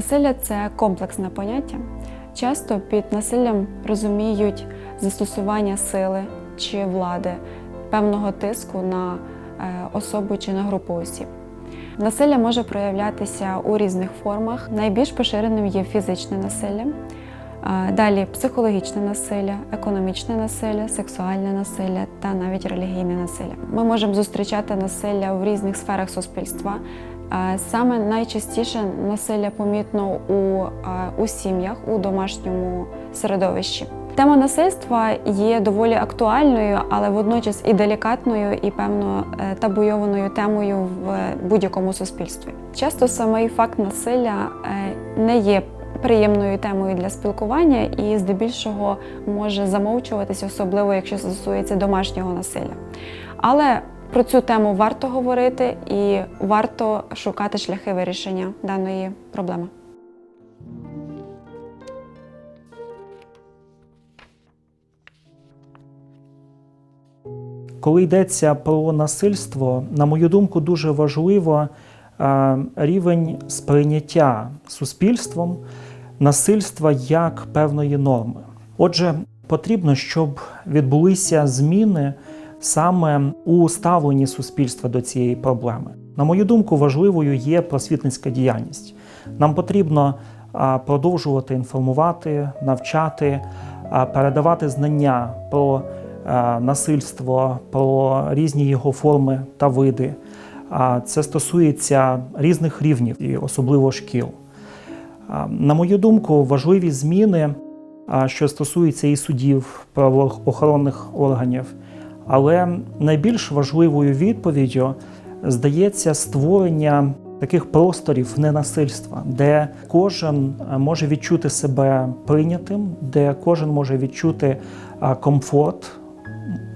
Насилля це комплексне поняття. Часто під насиллям розуміють застосування сили чи влади, певного тиску на е, особу чи на групу осіб. Насилля може проявлятися у різних формах. Найбільш поширеним є фізичне насилля, далі психологічне насилля, економічне насилля, сексуальне насилля та навіть релігійне насилля. Ми можемо зустрічати насилля в різних сферах суспільства. Саме найчастіше насилля помітно у, у сім'ях, у домашньому середовищі. Тема насильства є доволі актуальною, але водночас і делікатною, і певно е, табуйованою темою в будь-якому суспільстві. Часто самий факт насилля е, не є приємною темою для спілкування і здебільшого може замовчуватися, особливо якщо стосується домашнього насилля. Але про цю тему варто говорити і варто шукати шляхи вирішення даної проблеми. Коли йдеться про насильство, на мою думку, дуже важливо е, рівень сприйняття суспільством насильства як певної норми. Отже, потрібно, щоб відбулися зміни саме у ставленні суспільства до цієї проблеми. На мою думку, важливою є просвітницька діяльність. Нам потрібно продовжувати інформувати, навчати, передавати знання про насильство, про різні його форми та види. Це стосується різних рівнів, і особливо шкіл. На мою думку, важливі зміни, що стосуються і судів, правоохоронних органів. Але найбільш важливою відповіддю здається створення таких просторів ненасильства, де кожен е, може відчути себе прийнятим, де кожен може відчути комфорт,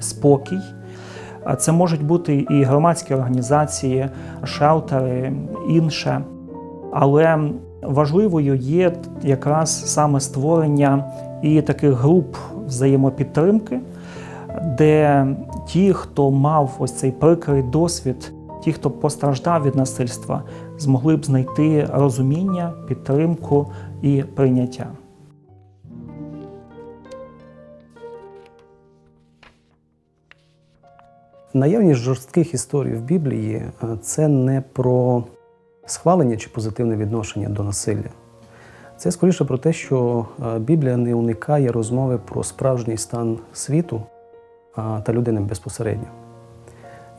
спокій. Це можуть бути і громадські організації, шелтери, інше. Але важливою є якраз саме створення і таких груп взаємопідтримки, де ті, хто мав ось цей прикрий досвід, ті, хто постраждав від насильства, змогли б знайти розуміння, підтримку і прийняття. Наявність жорстких історій в Біблії е, це не про схвалення чи позитивне відношення до насилля. Це скоріше про те, що е, Біблія не уникає розмови про справжній стан світу та людини безпосередньо.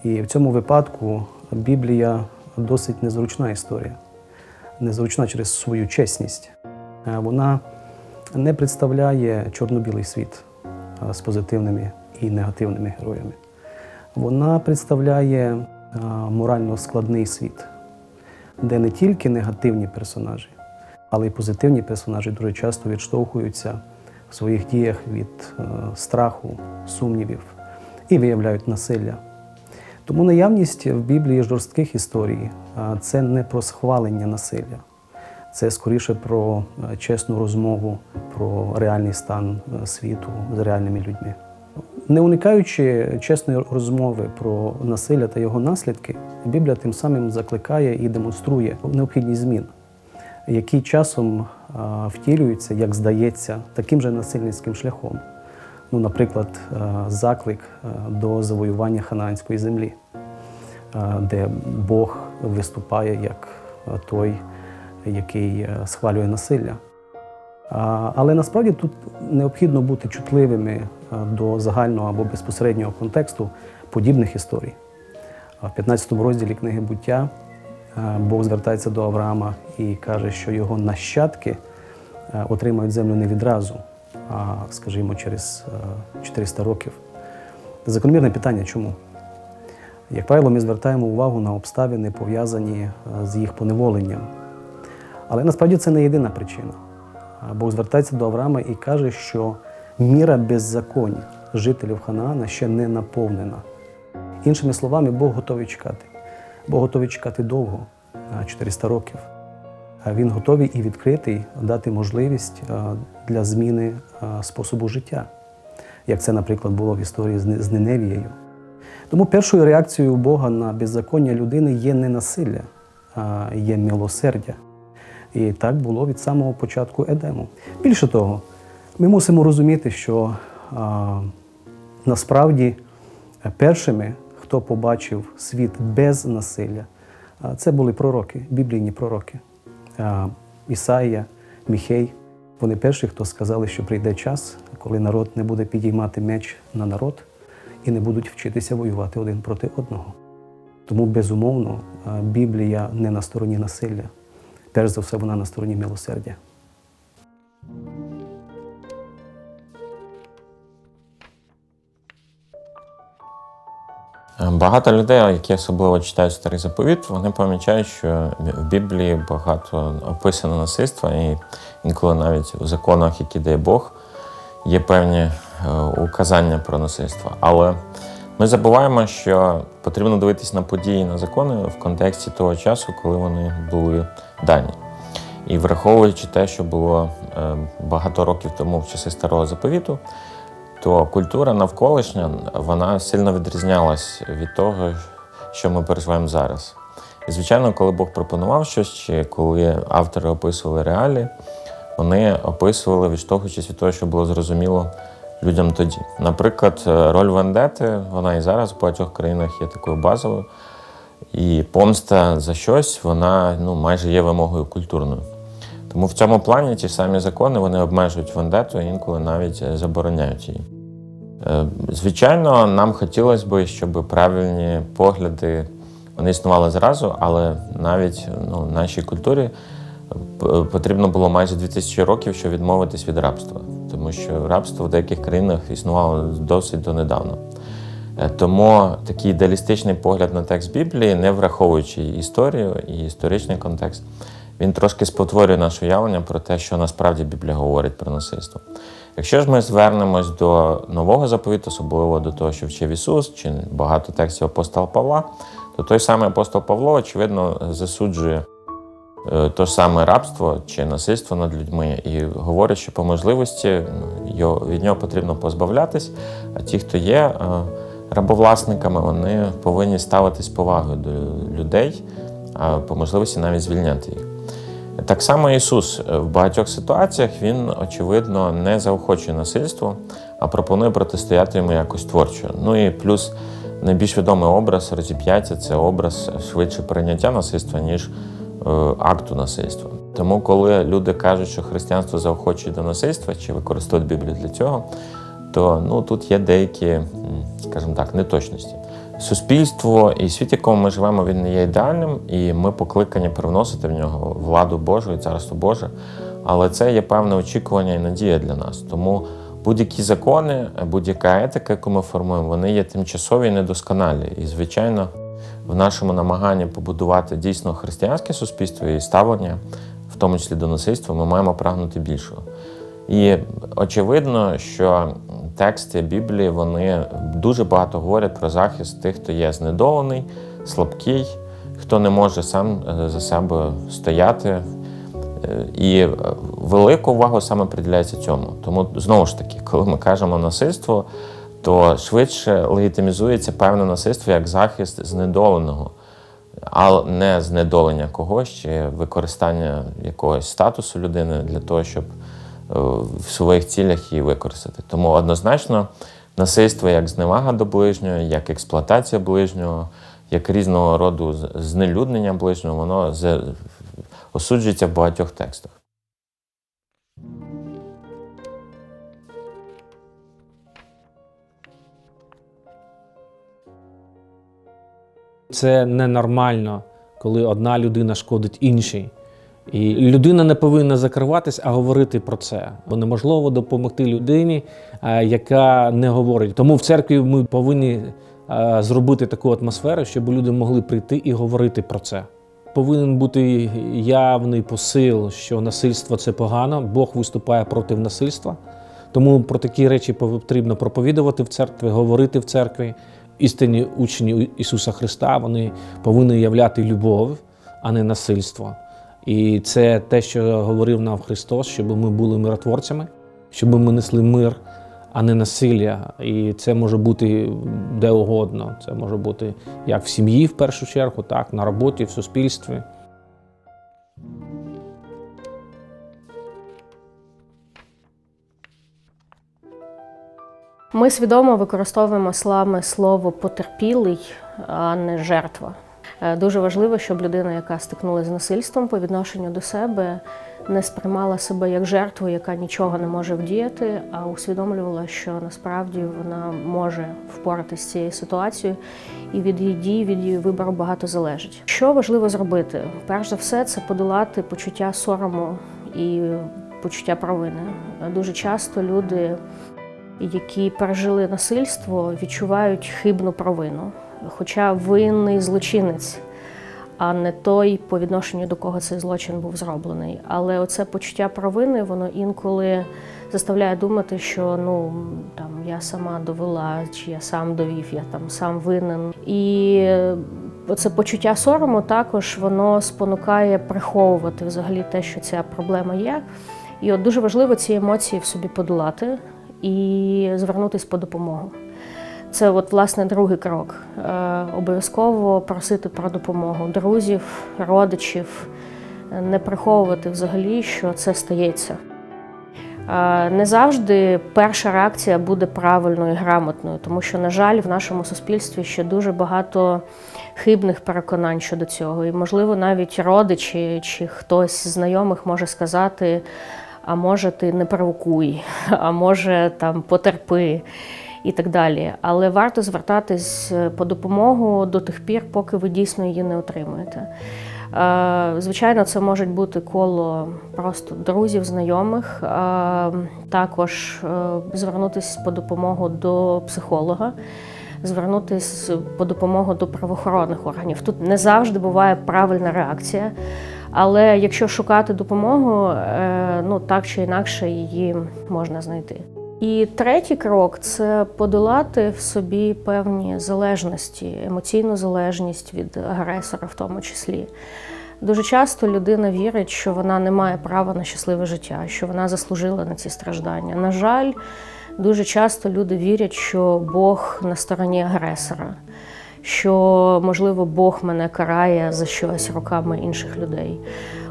І в цьому випадку Біблія досить незручна історія, незручна через свою чесність. Е, Вона не представляє чорно-білий світ е, з позитивними і негативними героями. Вона представляє е, морально складний світ, де не тільки негативні персонажі, але й позитивні персонажі дуже часто відштовхуються своїх діях від е, страху, сумнівів і виявляють насилля. Тому наявність в Біблії жорстких історій е, це не про схвалення насилля, це скоріше про е, чесну розмову, про реальний стан світу з реальними людьми. Не уникаючи чесної розмови про насилля та його наслідки, Біблія тим самим закликає і демонструє необхідність змін, які часом втілюються, як здається, таким же насильницьким шляхом. Ну, наприклад, заклик до завоювання ханаанської землі, де Бог виступає як той, який схвалює насилля. Але насправді тут необхідно бути чутливими до загального або безпосереднього контексту подібних історій. В 15 розділі книги буття Бог звертається до Авраама і каже, що його нащадки отримають землю не відразу, а, скажімо, через 400 років. Закономірне питання чому? Як правило, ми звертаємо увагу на обставини, пов'язані з їх поневоленням. Але насправді це не єдина причина. Бог звертається до Авраама і каже, що міра беззаконь жителів Ханаана ще не наповнена. Іншими словами, Бог готовий чекати. Бог готовий чекати довго, 400 років. Він готовий і відкритий дати можливість для зміни способу життя, як це, наприклад, було в історії з Ниневією. Тому першою реакцією Бога на беззаконня людини є не насилля, а є милосердя. І так було від самого початку Едему. Більше того, ми мусимо розуміти, що а, насправді першими, хто побачив світ без насилля, це були пророки, біблійні пророки. Ісаїя, Міхей. Вони перші, хто сказали, що прийде час, коли народ не буде підіймати меч на народ і не будуть вчитися воювати один проти одного. Тому, безумовно, Біблія не на стороні насилля. Перш за все, вона на стороні милосердя. Багато людей, які особливо читають старий заповіт, вони помічають, що в Біблії багато описано насильства, і інколи навіть у законах, які дає Бог, є певні е, указання про насильство. Але ми забуваємо, що потрібно дивитись на події, на закони в контексті того часу, коли вони були дані. І враховуючи те, що було е, багато років тому в часи старого заповіту, то культура навколишня вона сильно відрізнялась від того, що ми переживаємо зараз. І, звичайно, коли Бог пропонував щось, чи коли автори описували реалії, вони описували, відштовхуючись від того, що було зрозуміло людям тоді. Наприклад, роль вендети, вона і зараз в багатьох країнах є такою базовою. І помста за щось, вона ну, майже є вимогою культурною. Тому в цьому плані ті самі закони вони обмежують вендету інколи навіть е, забороняють її. Е, Звичайно, нам хотілося б, щоб правильні погляди вони існували зразу, але навіть ну, в нашій культурі потрібно було майже 2000 років, щоб відмовитись від рабства, тому що рабство в деяких країнах існувало досить донедавна. Е, Тому такий ідеалістичний погляд на текст Біблії, не враховуючи історію і історичний контекст, він трошки спотворює наше уявлення про те, що насправді Біблія говорить про насильство. Якщо ж ми звернемось до нового заповіту, особливо до того, що вчив Ісус, чи багато текстів апостола Павла, то той самий апостол Павло, очевидно, засуджує е, то саме рабство чи насильство над людьми і говорить, що по можливості від нього потрібно позбавлятись, а ті, хто є е, рабовласниками, вони повинні ставитись повагою до людей, а по можливості навіть звільняти їх. Так само Ісус е, в багатьох ситуаціях Він, очевидно, не заохочує насильство, а пропонує протистояти йому якось творчо. Ну і плюс найбільш відомий образ розіп'яття це образ швидше прийняття насильства, ніж е, акту насильства. Тому, коли люди кажуть, що християнство заохочує до насильства чи використовують Біблію для цього, то ну, тут є деякі, скажімо так, неточності. Суспільство і світ, якому ми живемо, він не є ідеальним, і ми покликані привносити в нього владу Божу і царство Боже. Але це є певне очікування і надія для нас. Тому будь-які закони, будь-яка етика, яку ми формуємо, вони є тимчасові і недосконалі. І, звичайно, в нашому намаганні побудувати дійсно християнське суспільство і ставлення, в тому числі до насильства, ми маємо прагнути більшого. І очевидно, що тексти Біблії вони дуже багато говорять про захист тих, хто є знедолений, слабкий, хто не може сам е, за себе стояти. Е, І велику увагу саме приділяється цьому. Тому знову ж таки, коли ми кажемо насильство, то швидше легітимізується певне насильство як захист знедоленого, а не знедолення когось чи використання якогось статусу людини для того, щоб в своїх цілях її використати. Тому однозначно насильство як зневага до ближнього, як експлуатація ближнього, як різного роду знелюднення ближнього, воно осуджується в багатьох текстах. Це ненормально, коли одна людина шкодить іншій. І людина не повинна закриватись, а говорити про це. Бо неможливо допомогти людині, е, яка не говорить. Тому в церкві ми повинні е, зробити таку атмосферу, щоб люди могли прийти і говорити про це. Повинен бути явний посил, що насильство це погано. Бог виступає проти насильства. Тому про такі речі потрібно проповідувати в церкві, говорити в церкві. Істинні учні Ісуса Христа вони повинні являти любов, а не насильство. І це те, що говорив нам Христос, щоб ми були миротворцями, щоб ми несли мир, а не насилля. І це може бути де угодно. Це може бути як в сім'ї в першу чергу, так на роботі, в суспільстві. Ми свідомо використовуємо слами слово потерпілий, а не жертва. Е, Дуже важливо, щоб людина, яка стикнулася з насильством по відношенню до себе, не сприймала себе як жертву, яка нічого не може вдіяти, а усвідомлювала, що насправді вона може впоратися з цією ситуацією, і від її дій, від її вибору багато залежить. Що важливо зробити? Перш за все, це подолати почуття сорому і почуття провини. Дуже часто люди які пережили насильство, відчувають хибну провину. Хоча винний злочинець, а не той, по відношенню до кого цей злочин був зроблений. Але оце почуття провини, воно інколи заставляє думати, що ну там я сама довела, чи я сам довів, я там сам винен. І е, оце почуття сорому також воно спонукає приховувати взагалі те, що ця проблема є. І от дуже важливо ці емоції в собі подолати і звернутися по допомогу. Це от, власне другий крок. Е, обов'язково просити про допомогу друзів, родичів, е, не приховувати взагалі, що це стається. Е, Не завжди перша реакція буде правильною і грамотною, тому що, на жаль, в нашому суспільстві ще дуже багато хибних переконань щодо цього. І, можливо, навіть родичі чи хтось з знайомих може сказати: а може, ти не провокуй, а може там потерпи і так далі. Але варто звертатись е, по допомогу до тих пір, поки ви дійсно її не отримуєте. Е, Звичайно, це можуть бути коло просто друзів, знайомих, е, також звернутися по допомогу до психолога, звернутися по допомогу до правоохоронних органів. Тут не завжди буває правильна реакція. Але якщо шукати допомогу, ну так чи інакше її можна знайти. І третій крок це подолати в собі певні залежності, емоційну залежність від агресора, в тому числі. Дуже часто людина вірить, що вона не має права на щасливе життя, що вона заслужила на ці страждання. На жаль, дуже часто люди вірять, що Бог на стороні агресора, що, можливо, Бог мене карає за щось руками інших людей.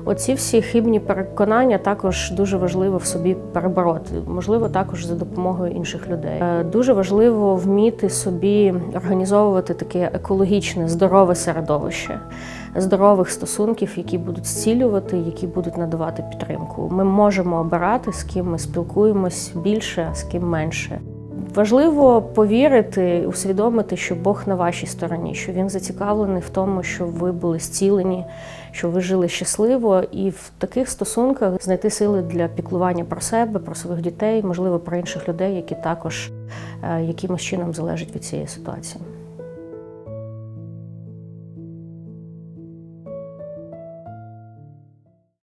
Оці всі хибні переконання також дуже важливо в собі перебороти, можливо, також за допомогою інших людей. Е, Дуже важливо вміти собі організовувати таке екологічне, здорове середовище, здорових стосунків, які будуть зцілювати, які будуть надавати підтримку. Ми можемо обирати, з ким ми спілкуємось більше, а з ким менше. Важливо повірити, усвідомити, що Бог на вашій стороні, що він зацікавлений в тому, щоб ви були зцілені, що ви жили щасливо, і в таких стосунках знайти сили для піклування про себе, про своїх дітей, можливо, про інших людей, які також е, якимось чином залежать від цієї ситуації.